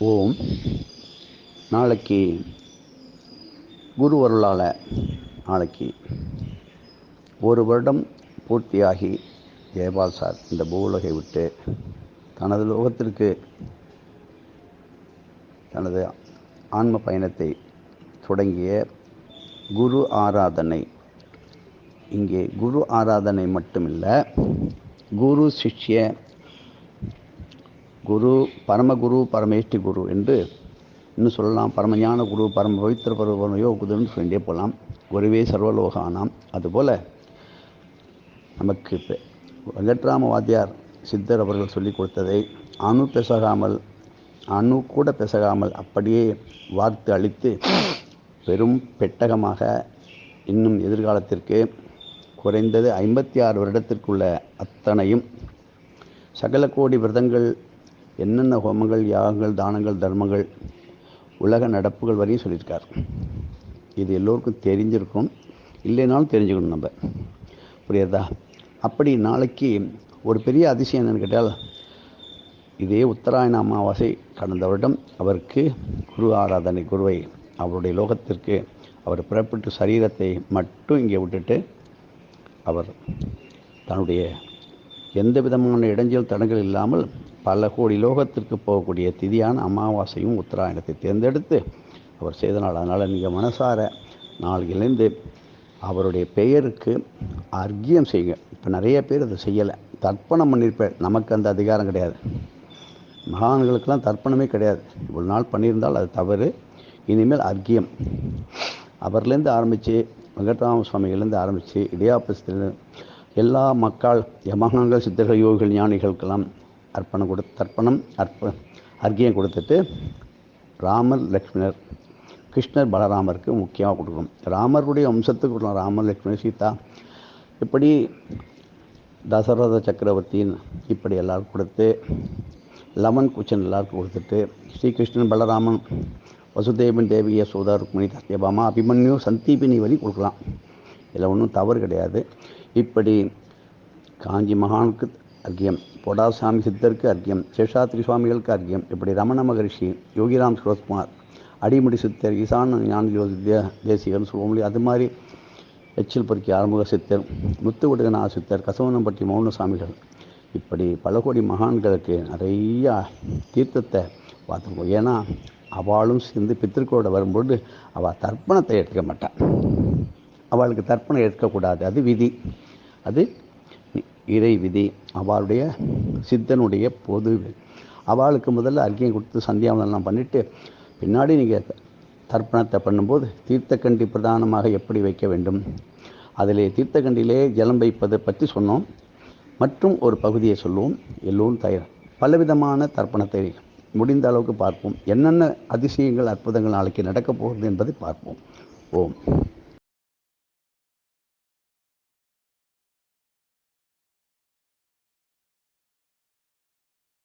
ஓம். நாளைக்கு குரு அருளால் நாளைக்கு ஒரு வருடம் பூர்த்தியாகி ஜெயபால் சார் இந்த பூவுலகை விட்டு தனது லோகத்திற்கு தனது ஆன்ம பயணத்தை தொடங்கிய குரு ஆராதனை. இங்கே குரு ஆராதனை மட்டுமில்லை குரு சிஷ்ய குரு பரமகுரு பரமேஷ்டி குரு என்று இன்னும் சொல்லலாம். பரமஞான குரு பரம பவித்திர பரம யோக குருன்னு சொல்லிட்டே போகலாம். குருவே சர்வலோகானாம். அதுபோல் நமக்கு இப்போ வெங்கட்ராம வாத்தியார் சித்தர் அவர்கள் சொல்லிக் கொடுத்ததை அணு பெசகாமல் அணு கூட பெசகாமல் அப்படியே வார்த்து அளித்து பெரும் பெட்டகமாக இன்னும் எதிர்காலத்திற்கு குறைந்தது ஐம்பத்தி ஆறு வருடத்திற்குள்ள அத்தனையும் சகல கோடி விரதங்கள் என்னென்ன ஹோமங்கள் யாகங்கள் தானங்கள் தர்மங்கள் உலக நடப்புகள் வரையும் சொல்லியிருக்கார். இது எல்லோருக்கும் தெரிஞ்சிருக்கும். இல்லைனாலும் தெரிஞ்சுக்கணும் நம்ம. புரியாதா அப்படி நாளைக்கு ஒரு பெரிய அதிசயம் என்னன்னு கேட்டால் இதே உத்தராயண அமாவாசை கடந்த வருடம் அவருக்கு குரு ஆராதனை குருவை அவருடைய லோகத்திற்கு அவர் புறப்பட்டு சரீரத்தை மட்டும் இங்கே விட்டுட்டு அவர் தன்னுடைய எந்த விதமான இடைஞ்சல் தடங்கள் இல்லாமல் பல கோடி லோகத்திற்கு போகக்கூடிய திதியான அமாவாசையும் உத்தராயணத்தை தேர்ந்தெடுத்து அவர் செய்த நாள். அதனால் நீங்கள் மனசார நாளையிலேருந்து அவருடைய பெயருக்கு அர்க்கியம் செய்யுங்க. இப்போ நிறைய பேர் அதை செய்யலை. தர்ப்பணம் பண்ணியிருப்பார் நமக்கு அந்த அதிகாரம் கிடையாது. மகான்களுக்கெல்லாம் தர்ப்பணமே கிடையாது. இவ்வளோ நாள் பண்ணியிருந்தால் அது தவறு. இனிமேல் அர்க்கியம். அவர்லேருந்து ஆரம்பித்து வெங்கட்ராம சுவாமிகள்லேருந்து ஆரம்பித்து இடியாபஸ்திலேருந்து எல்லா மக்கள் யமகங்கள் சித்தர்கள் யோகிகள் ஞானிகளுக்கெல்லாம் அர்ப்பணம் கொடு தர்ப்பணம் அர்ப்ப அர்க்கியம் கொடுத்துட்டு ராமர் லக்ஷ்மணர் கிருஷ்ணர் பலராமருக்கு முக்கியமாக கொடுக்கணும். ராமருடைய வம்சத்துக்கு கொடுக்கணும் ராமர் லக்ஷ்மணர் சீதா இப்படி தசரத சக்கரவர்த்தியின் இப்படி எல்லாருக்கும் கொடுத்து லெமன் குச்சன் எல்லாருக்கும் கொடுத்துட்டு ஸ்ரீகிருஷ்ணன் பலராமன் வசுதேவன் தேவிய சோதா ருக்மணி சத்யபாமா அபிமன்யு சந்தீபினி வரி கொடுக்கலாம். இதில் ஒன்றும் தவறு கிடையாது. இப்படி காஞ்சி மகானுக்கு அர்க்கியம். பொடாசாமி சித்தருக்கு அர்க்கியம். சேஷாத்ரி சுவாமிகளுக்கு அர்க்கியம். இப்படி ரமண மகரிஷி யோகிராம் சுரத்குமார் அடிமுடி சித்தர் ஈசான ஞான ஜோதித்ய தேசிகர்னு சொல்லுவோம் அது மாதிரி எச்சில் பொறுக்கி ஆறுமுக சித்தர் முத்துவடுகனா சித்தர் கசவனம்பட்டி மௌன சாமிகள். இப்படி பல கோடி மகான்களுக்கு நிறையா தீர்த்தத்தை பார்த்துருக்கோம். ஏன்னா அவளும் சேர்ந்து பித்திருக்கோட வரும்போது அவள் தர்ப்பணத்தை எடுத்துக்க மாட்டாள் அவளுக்கு தர்ப்பணம் எடுக்கக்கூடாது அது விதி. அது இறை விதி அவளுடைய சித்தனுடைய பொது அவளுக்கு முதல்ல அறிக்கையை கொடுத்து சந்தியாவனெல்லாம் பண்ணிவிட்டு பின்னாடி நீங்கள் தர்ப்பணத்தை பண்ணும்போது தீர்த்தக்கண்டி பிரதானமாக எப்படி வைக்க வேண்டும்? அதிலே தீர்த்தக்கண்டிலே ஜலம் வைப்பதை பற்றி சொன்னோம். மற்றும் ஒரு பகுதியை சொல்லுவோம். எல்லோரும் தயார். பலவிதமான தர்ப்பணத்தை முடிந்த அளவுக்கு பார்ப்போம். என்னென்ன அதிசயங்கள் அற்புதங்கள் நாளைக்கு நடக்கப் போகிறது என்பதை பார்ப்போம். ஓம்.